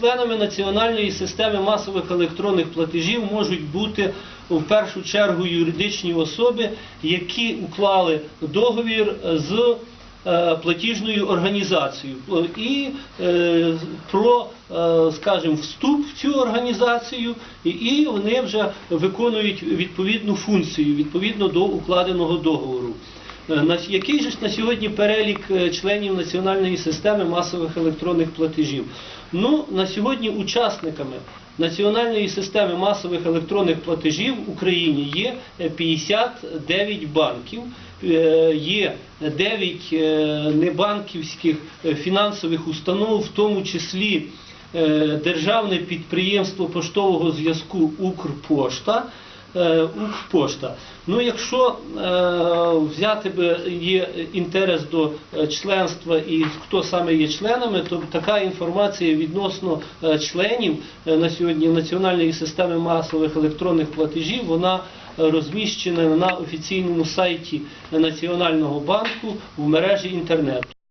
Членами національної системи масових електронних платежів можуть бути в першу чергу юридичні особи, які уклали договір з е, платіжною організацією і е, про, е, скажімо, вступ в цю організацію, і- і вони вже виконують відповідну функцію відповідно до укладеного договору. Е, який же ж на сьогодні перелік е, членів національної системи масових електронних платежів? Ну, на сьогодні учасниками національної системи масових електронних платежів в Україні є е, 59 банків, е, є 9 е, небанківських фінансових установ, в тому числі державне підприємство поштового зв'язку Укрпошта. Е, Укрпошта. Ну, якщо е, взяти би є інтерес до е, членства і хто саме є членами, то така інформація відносно членів на сьогодні національної системи масових електронних платежів, вона розміщена на офіційному сайті Національного банку в мережі інтернет.